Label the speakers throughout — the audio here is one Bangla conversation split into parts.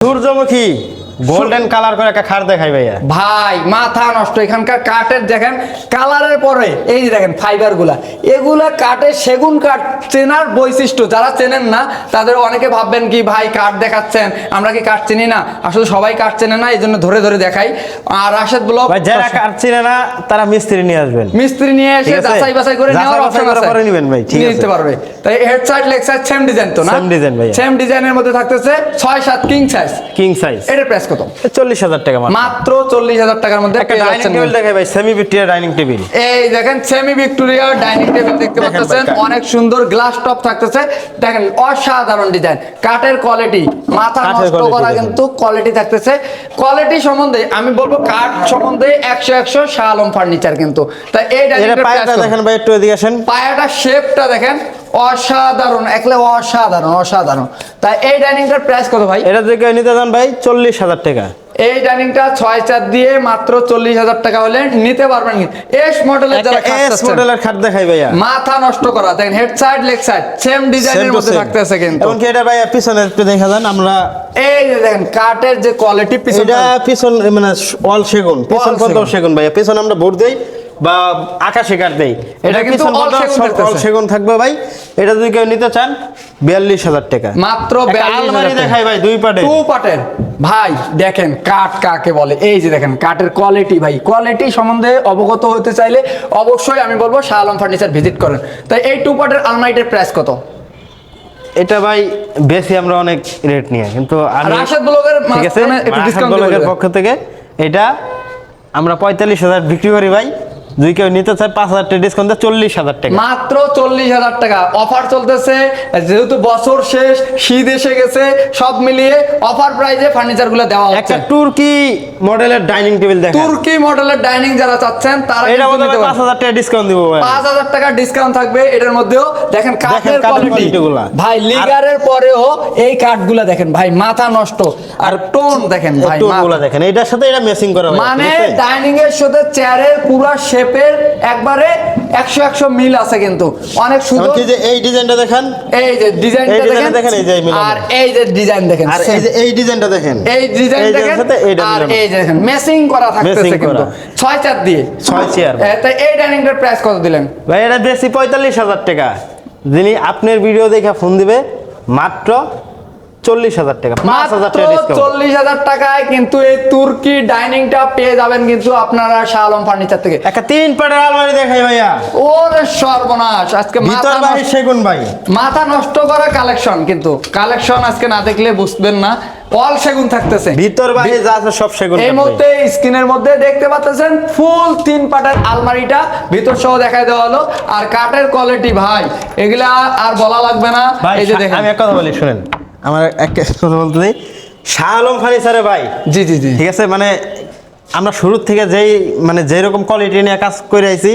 Speaker 1: সূর্যমুখী। গোল্ডেন কালার করে একটা খাট দেখাই ভাইয়া।
Speaker 2: ভাই মাথা নষ্ট। এখানকার কাঠের দেখেন কালারের পরে এই যে দেখেন ফাইবারগুলা এগুলা কাঠের সেগুন কাঠ চেনার বৈশিষ্ট্য। যারা চেনেন না তাদের অনেকে ভাববেন কি ভাই কাঠ দেখাচ্ছেন। আমরা কি কাঠ চিনি না? আসলে সবাই কাঠ চেনে না এই জন্য ধরে ধরে দেখাই। আর রাশেদ ব্লক
Speaker 1: ভাই যারা কাঠ চিনে না তারা মিস্ত্রি নিয়ে আসবেন।
Speaker 2: মিস্ত্রি নিয়ে এসে যাচাই বাছাই করে নেওয়ার অপশন আছে।
Speaker 1: পরে নিবেন ভাই, ঠিক আছে।
Speaker 2: নিতে পারবে। তাই head side leg side same design তো না?
Speaker 1: Same design ভাইয়া।
Speaker 2: সেম ডিজাইনের মধ্যে থাকতেছে ছয় সাত কিং সাইজ
Speaker 1: কিং সাইজ
Speaker 2: এটার প্রাইস কত?
Speaker 1: চল্লিশ হাজার টাকা মাত্র।
Speaker 2: মাত্র চল্লিশ হাজার টাকার মধ্যে
Speaker 1: একটা ডাইনিং টেবিল দেখাই ভাই সেমি ভিক্টোরিয়া ডাইনিং টেবিল
Speaker 2: এই দেখেন সেমি ভিক্টোরিয়া ডাইনিং টেবিল দেখতে পাচ্ছেন। অনেক সুন্দর গ্লাস টপ থাকতেছে। দেখেন অসাধারণ ডিজাইন কাঠের কোয়ালিটি মাথা নষ্ট করা কিন্তু কোয়ালিটি থাকতেছে। কোয়ালিটি সম্বন্ধে আমি বলব কাঠ সম্বন্ধে একশো একশো শাহ আলম ফার্নিচার কিন্তু। তাই এই ডাইনিং
Speaker 1: পায়াটা দেখেন ভাই একটু এদিকে আসেন।
Speaker 2: পায়াটা শেপটা দেখেন। অসাধারণ একলে অসাধারণ অসাধারণ। তাই এই ডাইনিংটার প্রাইস কত ভাই?
Speaker 1: এটা থেকে নিতে যান ভাই চল্লিশ হাজার টাকা।
Speaker 2: এই ডাইনিংটা ছয় চার দিয়ে মাত্র চল্লিশ হাজার টাকা হলে নিতে পারবেন এস মডেলের যারা
Speaker 1: এস মডেলের খাট দেখাই ভাইয়া।
Speaker 2: মাথা নষ্ট করা। দেখেন head side leg side same ডিজাইনের মধ্যে থাকতেছে কিন্তু।
Speaker 1: এটা ভাইয়া পিছনে একটু দেখা যান আমরা
Speaker 2: এই যে দেখেন কাঠের যে কোয়ালিটি পিছনে
Speaker 1: এটা পিছন মানে অল সেগুন পিছন
Speaker 2: সেগুন।
Speaker 1: ভাইয়া। পিছন আমরা ভোট দেই বা আকাশে কাঠ দেই। এটা
Speaker 2: কিন্তু।
Speaker 1: অল সেগুন থাকবে ভাই। এটা যদি কেউ নিতে চান বিয়াল্লিশ হাজার টাকা।
Speaker 2: মাত্র
Speaker 1: আলমারি দেখাই ভাই দুই পাটে
Speaker 2: টু পার্টের ভাই দেখেন কাঠ কাকে বলে? এই যে দেখেন কাঠের কোয়ালিটি ভাই। কোয়ালিটি সম্বন্ধে অবগত হতে চাইলে অবশ্যই আমি বলব শাহ আলম ফার্নিচার ভিজিট করেন। তাই এই টু পার্টের আলমারিটার প্রাইস কত?
Speaker 1: এটা ভাই বেশি আমরা অনেক রেট নিয়ে কিন্তু
Speaker 2: রাশেদ ব্লগের
Speaker 1: ঠিক আছে?
Speaker 2: একটু ডিসকাউন্ট
Speaker 1: ব্লগের পক্ষ থেকে এটা আমরা পঁয়তাল্লিশ হাজার বিক্রি করি ভাই। যদি কেউ নিতে চায় পাঁচ হাজার টাকা ডিসকাউন্ট চল্লিশ হাজার টাকা।
Speaker 2: মাত্র চল্লিশ হাজার টাকা। অফার চলতেছে যেহেতু বছর শেষ শীত এসে গেছে সব মিলিয়ে অফার প্রাইজে দেওয়া
Speaker 1: একটা তুর্কি মডেলের ডাইনিং টেবিল দেখা
Speaker 2: তুর্কি মডেলের ডাইনিং যারা চাচ্ছেন তারা
Speaker 1: এটা টাকা ডিসকাউন্ট দিব ভাই।
Speaker 2: পাঁচ হাজার টাকা ডিসকাউন্ট থাকবে এটার মধ্যেও দেখেন কাঠের ভাই লিগারের পরেও এই কাঠগুলা দেখেন ভাই মাথা নষ্ট। আর টোন দেখেন ভাই মাথা-
Speaker 1: দেখেন এটার সাথে এটা ম্যাচিং করা
Speaker 2: মানে ডাইনিং এর সাথে চেয়ারের পুরো শেপের একবারে একশো একশো মিল আছে কিন্তু। অনেক সুন্দর।
Speaker 1: যে এই ডিজাইনটা দেখেন
Speaker 2: এই যে ডিজাইনটা দেখেন
Speaker 1: এই যে
Speaker 2: আর এই যে ডিজাইন দেখেন
Speaker 1: আর এই যে এই ডিজাইনটা দেখেন
Speaker 2: এই ডিজাইন দেখেন আর এই যে দেখেন মেসিং করা থাকতেছে কিন্তু। ছয় চার দিয়ে।
Speaker 1: ছয় চেয়ার
Speaker 2: এই ডাইনিংটার প্রাইস কত দিলেন?
Speaker 1: ভাই এটা বেশি পঁয়তাল্লিশ হাজার টাকা। যিনি আপনার ভিডিও দেখে ফোন দিবে মাত্র চল্লিশ হাজার টাকা পাঁচ হাজার টাকা
Speaker 2: চল্লিশ হাজার টাকায় কিন্তু এই তুর্কি ডাইনিংটা পেয়ে যাবেন কিন্তু আপনারা শাহ আলম ফার্নিচার থেকে।
Speaker 1: একটা তিন পাটের আলমারি দেখাই ভাইয়া।
Speaker 2: ওরে সর্বনাশ আজকে
Speaker 1: ভিতর বাড়ি সেগুন ভাই।
Speaker 2: মাথা নষ্ট করা কালেকশন কিন্তু। কালেকশন আজকে না দেখলে বুঝবেন না। অল সেগুন থাকতেছে।
Speaker 1: ভিতর বাড়ি যা আছে সব সেগুন
Speaker 2: এই মুহূর্তে স্ক্রিনের মধ্যে দেখতে পাচ্ছেন ফুল তিন পাটের আলমারিটা। ভিতর সহ দেখাই দেওয়া হলো। আর কাঠের কোয়ালিটি ভাই এগুলা আর বলা লাগবে না। এই যে দেখেন।
Speaker 1: আমি এক কথা বলি শুনেন। আমার এক কথা বলতে দিই। শাহ আলম ফার্নিচারে ভাই।
Speaker 2: জি জি জি।
Speaker 1: ঠিক আছে মানে আমরা শুরুর থেকে যেই মানে যেই রকম কোয়ালিটি নিয়ে কাজ করে আইছি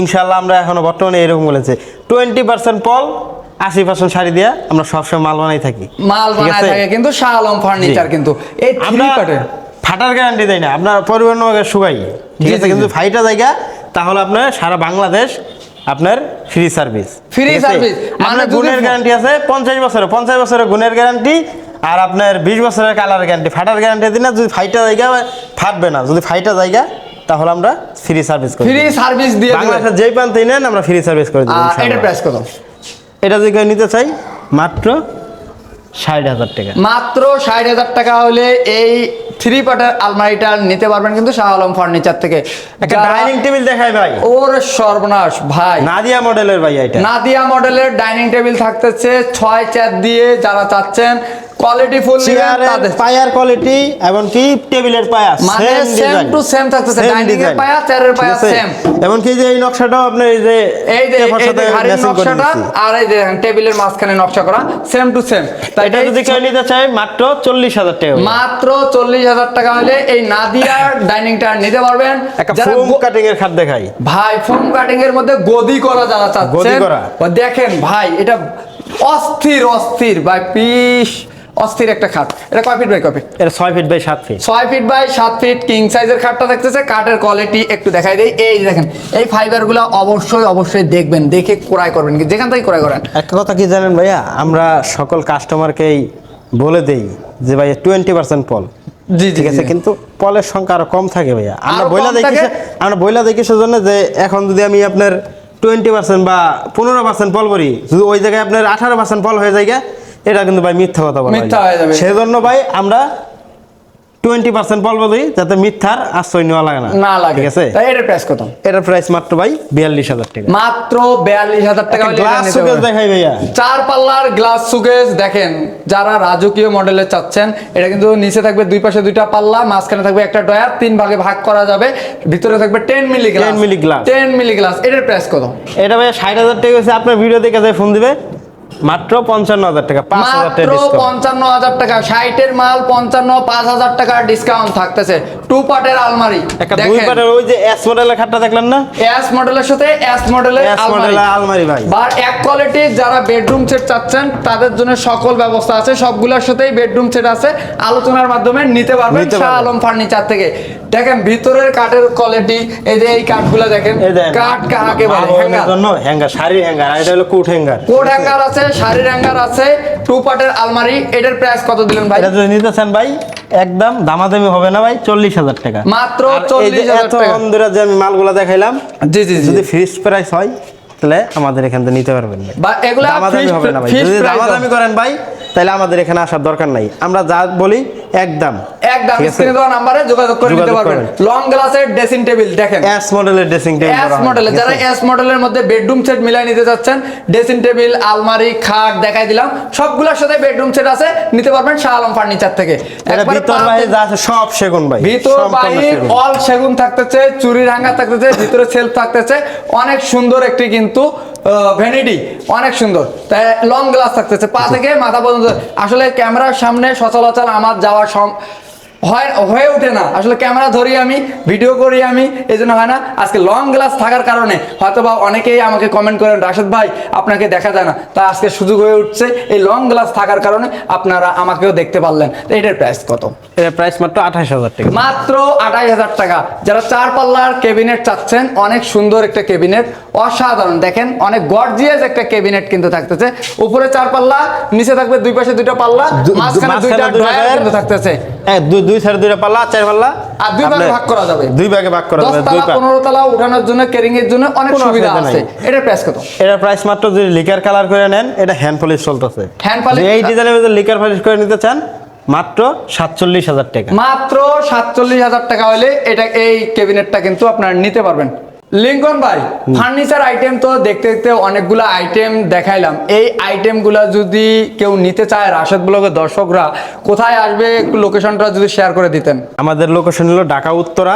Speaker 1: ইনশাল্লাহ আমরা এখনও বর্তমানে এরকম বলেছে। টোয়েন্টি পার্সেন্ট পল আশি পার্সেন্ট শাড়ি দিয়ে আমরা সবসময় মাল বানাই থাকি।
Speaker 2: মাল
Speaker 1: আছে?
Speaker 2: থাকে কিন্তু শাহ আলম ফার্নিচার কিন্তু। এই
Speaker 1: আমরা ফাটার গ্যারান্টি দেয় না আপনার পরিবহন শুকাই ঠিক আছে কিন্তু ফাইটা জায়গা তাহলে আপনার সারা বাংলাদেশ আপনার ফ্রি সার্ভিস
Speaker 2: ফ্রি সার্ভিস মানে
Speaker 1: গুণের গ্যারান্টি আছে পঞ্চাশ বছরের পঞ্চাশ বছরের গুণের গ্যারান্টি আর আপনার বিশ বছরের কালার গ্যারান্টি ফাটার গ্যারান্টি দিন না যদি ফাইটা জায়গা ফাটবে না। যদি ফাইটা জায়গা তাহলে আমরা ফ্রি সার্ভিস করি
Speaker 2: ফ্রি সার্ভিস দিয়ে
Speaker 1: বাংলাদেশের যেই প্রান্তেই নেন আমরা ফ্রি সার্ভিস করে দিই
Speaker 2: এটা
Speaker 1: প্রেস
Speaker 2: করো প্রাইস কত
Speaker 1: এটা যদি কেউ নিতে চাই মাত্র ষাট হাজার টাকা।
Speaker 2: মাত্র ষাট হাজার টাকা হলে এই থ্রি পার্টের আলমারিটা নিতে পারবেন কিন্তু শাহ আলম ফার্নিচার থেকে।
Speaker 1: একটা ডাইনিং টেবিল দেখায় ভাই।
Speaker 2: ওর সর্বনাশ ভাই।
Speaker 1: নাদিয়া মডেলের ভাই এটা।
Speaker 2: নাদিয়া মডেলের ডাইনিং টেবিল থাকতেছে ছয় চার দিয়ে যারা চাচ্ছেন কোয়ালিটি ফুল
Speaker 1: চেয়ারের পায়ার কোয়ালিটি এমনকি টেবিলের পায়া
Speaker 2: মানে
Speaker 1: সেম
Speaker 2: to same থাকতেছে, dining এর পায়া, চেয়ারের পায়া same।
Speaker 1: এমনকি যে এই নকশাটাও আপনার এই যে
Speaker 2: এই যে
Speaker 1: করে
Speaker 2: নকশাটা আর এই যে টেবিলের মাঝখানে নকশা করা সেম টু সেম তাই
Speaker 1: এটা যদি কেউ নিতে চায় মাত্র চল্লিশ হাজার টাকা
Speaker 2: মাত্র চল্লিশ হাজার টাকা হলে এই নাদিয়ার ডাইনিংটা নিতে পারবেন।
Speaker 1: একটা
Speaker 2: যারা
Speaker 1: ফোম কাটিং এর খাট দেখাই।
Speaker 2: ভাই ফোম কাটিং এর মধ্যে গদি করা যারা চাচ্ছেন
Speaker 1: গদি করা।
Speaker 2: দেখেন ভাই এটা অস্থির অস্থির। ভাই পিস। অস্থির একটা খাট। এটা কয় ফিট বাই কয় ফিট
Speaker 1: এটা ছয় ফিট বাই সাত ফিট
Speaker 2: ছয় ফিট বাই সাত ফিট কিং সাইজের খাটটা দেখতেছে। কাঠের কোয়ালিটি একটু দেখাই দেই। এই যে দেখেন এই ফাইবারগুলো অবশ্যই অবশ্যই দেখবেন দেখে ক্রয় করবেন। যেখান থেকে ক্রয় করেন?
Speaker 1: একটা কথা কি জানেন ভাইয়া? আমরা সকল কাস্টমারকেই বলে দেই যে ভাইয়া টোয়েন্টি পার্সেন্ট পল।
Speaker 2: জি
Speaker 1: ঠিক আছে? কিন্তু পলের সংখ্যা আরও কম থাকে ভাইয়া। আমরা বইলা দেখি আমরা বইলা দেখি সেজন্য যে এখন যদি আমি আপনার টোয়েন্টি পার্সেন্ট বা পনেরো পার্সেন্ট পল করি যদি ওই জায়গায় আপনার আঠারো পার্সেন্ট পল হয়ে যায় গা, এটা কিন্তু ভাই মিথ্যা কথা বলা
Speaker 2: মিথ্যা
Speaker 1: হয়ে
Speaker 2: যাবে।
Speaker 1: সেজন্য ভাই আমরা টোয়েন্টি পার্সেন্ট পল বলি যাতে মিথ্যার আশ্রয় নেওয়া লাগে না।
Speaker 2: না লাগে।
Speaker 1: ঠিক আছে?
Speaker 2: তাই এটার প্রাইস কত?
Speaker 1: এটার প্রাইস মাত্র ভাই বিয়াল্লিশ হাজার টাকা।
Speaker 2: মাত্র বিয়াল্লিশ হাজার টাকা
Speaker 1: গ্লাস
Speaker 2: পারবেন।
Speaker 1: দেখাই ভাইয়া।
Speaker 2: চার পাল্লার গ্লাস সুকেস দেখেন যারা রাজকীয় মডেলের চাচ্ছেন এটা কিন্তু নিচে থাকবে দুই পাশে দুইটা পাল্লা মাঝখানে থাকবে একটা ডয়ার তিন ভাগে ভাগ করা যাবে। ভিতরে থাকবে ten milli glass
Speaker 1: 10 milli glass
Speaker 2: ten milli glass এটার প্রাইস কত?
Speaker 1: এটা ভাই ষাট হাজার টাকা হয়েছে আপনার ভিডিও দেখে যায় ফোন দিবে। মাত্র পঞ্চান্ন হাজার টাকা পাঁচ হাজার টাকা
Speaker 2: পঞ্চান্ন হাজার টাকা ষাটের মাল পঞ্চান্ন পাঁচ হাজার টাকার ডিসকাউন্ট থাকতেছে। টু পার্টের আলমারি।
Speaker 1: একটা দুই পাটের ওই যে এস মডেলের খাটটা দেখলেন না?
Speaker 2: এস মডেলের সাথে এস মডেলের আলমারি।
Speaker 1: ভাই।
Speaker 2: বা এক কোয়ালিটির যারা বেডরুম সেট চাচ্ছেন তাদের জন্য সকল ব্যবস্থা আছে। সবগুলোর সাথেই বেডরুম সেট আছে। আলোচনার মাধ্যমে নিতে পারবেন শাহ আলম ফার্নিচার থেকে। দেখেন ভিতরের কাঠের কোয়ালিটি এই যে এই কাঠগুলো দেখেন কাঠ কাহাকে বলে? হ্যাঙ্গার।
Speaker 1: জন্য হ্যাঙ্গার শাড়ির হ্যাঙ্গার আর এটা হলো কুট হ্যাঙ্গার।
Speaker 2: কোট হ্যাঙ্গার আছে শাড়ির হ্যাঙ্গার আছে। টু পার্টের আলমারি এটার প্রাইস কত দিলেন ভাই?
Speaker 1: এটা যদি নিতে চান ভাই একদম দামাদামি হবে না ভাই চল্লিশ হাজার টাকা।
Speaker 2: মাত্র
Speaker 1: চল্লিশ হাজার যে
Speaker 2: 40,000
Speaker 1: এত
Speaker 2: টাকা।
Speaker 1: বন্ধুরা যে আমি মালগুলা দেখাইলাম
Speaker 2: জি জি
Speaker 1: যদি ফিক্সড প্রাইস হয় তাহলে আমাদের এখান থেকে নিতে পারবেন
Speaker 2: বা এগুলো
Speaker 1: দামাদামি হবে না ভাই। যদি দামাদামি করেন ভাই তাহলে আমাদের এখানে আসার দরকার নাই। আমরা যা বলি একদম।
Speaker 2: একদম? স্ক্রিনে দেওয়া নাম্বারে যোগাযোগ করে নিতে পারবেন। লং গ্লাসের ড্রেসিং টেবিল দেখেন।
Speaker 1: এস মডেলের ড্রেসিং টেবিল
Speaker 2: এস মডেলের যারা এস মডেলের মধ্যে বেডরুম সেট মিলাই নিতে যাচ্ছেন ড্রেসিং টেবিল আলমারি খাট দেখাই দিলাম সবগুলোর সাথে বেডরুম সেট আছে নিতে পারবেন শাহ আলম ফার্নিচার থেকে।
Speaker 1: ভিতর বাইরে যা আছে সব সেগুন ভাই
Speaker 2: ভিতর
Speaker 1: সেগুন।
Speaker 2: অল সেগুন থাকতেছে চুরি রাঙ্গা থাকতেছে ভিতরে সেলফ থাকতেছে অনেক সুন্দর একটি কিন্তু ভ্যানিটি অনেক সুন্দর। তাই লং গ্লাস থাকতেছে পা থেকে মাথা পর্যন্ত। আসলে ক্যামেরার সামনে সচলাচল আমার যাওয়ার সম হয় হয়ে ওঠে না। আসলে ক্যামেরা ধরি আমি ভিডিও করি আমি এই জন্য হয় না। আজকে লং গ্লাস থাকার কারণে হয়তো বা অনেকেই আমাকে কমেন্ট করেন রাশেদ ভাই আপনাকে দেখা যায় না। তা আজকে সুযোগ হয়ে উঠছে। এই লং গ্লাস থাকার কারণে আপনারা আমাকেও দেখতে পারলেন। তো এটার প্রাইস কত?
Speaker 1: এটার প্রাইস মাত্র আঠাশ হাজার টাকা।
Speaker 2: মাত্র আঠাশ হাজার টাকা। যারা চার পাল্লার কেবিনেট চাচ্ছেন অনেক সুন্দর একটা কেবিনেট অসাধারণ। দেখেন অনেক গর্জিয়াস একটা কেবিনেট কিন্তু থাকতেছে। উপরে চার পাল্লা নিচে থাকবে দুই পাশে দুইটা পাল্লা মাঝখানে দুইটা ড্রয়ার
Speaker 1: ড্রয়ার।
Speaker 2: কিন্তু থাকতেছে।
Speaker 1: হ্যাঁ দুই সাড়ে দুইটা পাল্লা চার পাল্লা
Speaker 2: আর দুই ভাগে ভাগ করা যাবে।
Speaker 1: দুই ভাগে ভাগ করা যাবে দুই
Speaker 2: তালা
Speaker 1: পা
Speaker 2: পনেরো তালা উঠানোর জন্য কেরিং এর জন্য অনেক সুবিধা আছে।
Speaker 1: এটা
Speaker 2: এটার প্রাইস কত?
Speaker 1: এটার প্রাইস মাত্র যদি লিকার কালার করে নেন এটা হ্যান্ড পলিশ চলতেছে।
Speaker 2: হ্যান্ড
Speaker 1: পলিশ এই ডিজাইনের মধ্যে লিকার পলিশ করে নিতে চান মাত্র সাতচল্লিশ হাজার টাকা।
Speaker 2: মাত্র সাতচল্লিশ হাজার টাকা হলে এটা এই ক্যাবিনেটটা কিন্তু আপনারা নিতে পারবেন। লিঙ্কন ভাই ফার্নিচার আইটেম তো দেখতে দেখতে অনেকগুলো আইটেম দেখাইলাম। এই আইটেমগুলো যদি কেউ নিতে চায় রাশেদ ব্লগের দর্শকরা কোথায় আসবে একটু লোকেশনটা যদি শেয়ার করে দিতেন।
Speaker 1: আমাদের লোকেশন হলো ঢাকা উত্তরা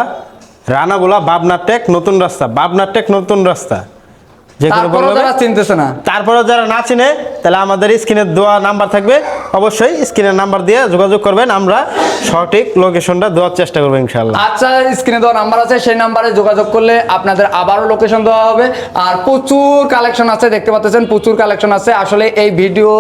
Speaker 1: রানাগোলা বাবনা টেক নতুন রাস্তা। বাবনা টেক নতুন রাস্তা। যে কোনো
Speaker 2: চিনতেছে না।
Speaker 1: তারপরে যারা না চিনে তাহলে আমাদের স্ক্রিনে দেওয়া নাম্বার থাকবে। অবশ্যই স্ক্রিনের নাম্বার দিয়ে যোগাযোগ করবেন, আমরা সঠিক লোকেশনটা দেওয়ার চেষ্টা করব ইনশাল্লাহ
Speaker 2: আচ্ছা স্ক্রিনে দেওয়া নাম্বার আছে, সেই নাম্বারে যোগাযোগ করলে আপনাদের আবারও লোকেশন দেওয়া হবে। আর প্রচুর কালেকশন আছে, দেখতে পাচ্ছেন, প্রচুর কালেকশন আছে। আসলে এই ভিডিও,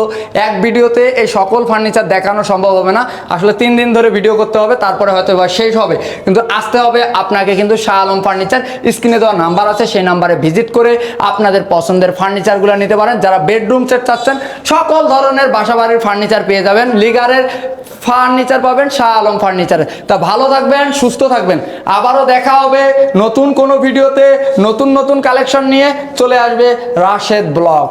Speaker 2: এক ভিডিওতে এই সকল ফার্নিচার দেখানো সম্ভব হবে না। আসলে তিন দিন ধরে ভিডিও করতে হবে, তারপরে হয়তো বা শেষ হবে। কিন্তু আসতে হবে আপনাকে কিন্তু শাহ আলম ফার্নিচার স্ক্রিনে দেওয়া নাম্বার আছে, সেই নাম্বারে ভিজিট করে আপনাদের পছন্দের ফার্নিচারগুলো নিতে পারেন। যারা বেডরুম সেট চাচ্ছেন সকল ধরনের বাসা বাড়ির ফার্নিচার পেয়ে যাবেন। লিগারের ফার্নিচার পাবেন শাহ আলম ফার্নিচারে তা ভালো থাকবেন, সুস্থ থাকবেন। আবারও দেখা হবে নতুন কোনো ভিডিওতে নতুন নতুন কালেকশন নিয়ে চলে আসবে রাশেদ ব্লগ।